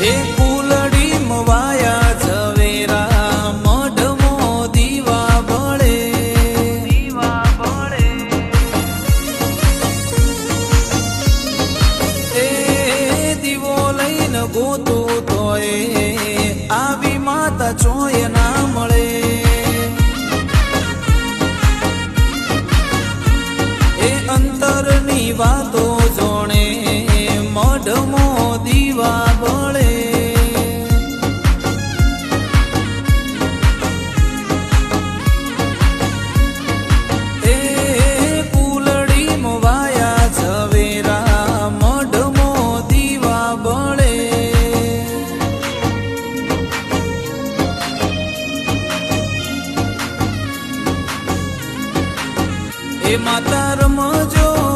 એ કુલડી મવાયા મઢમો દીવા બળે દીવા બળે. એ દીવો લઈને ગોતું તોય, આવી માતા ચોય ના મળે. એ અંતરની વાતો જોણે મઢમો એ માતા રમજો.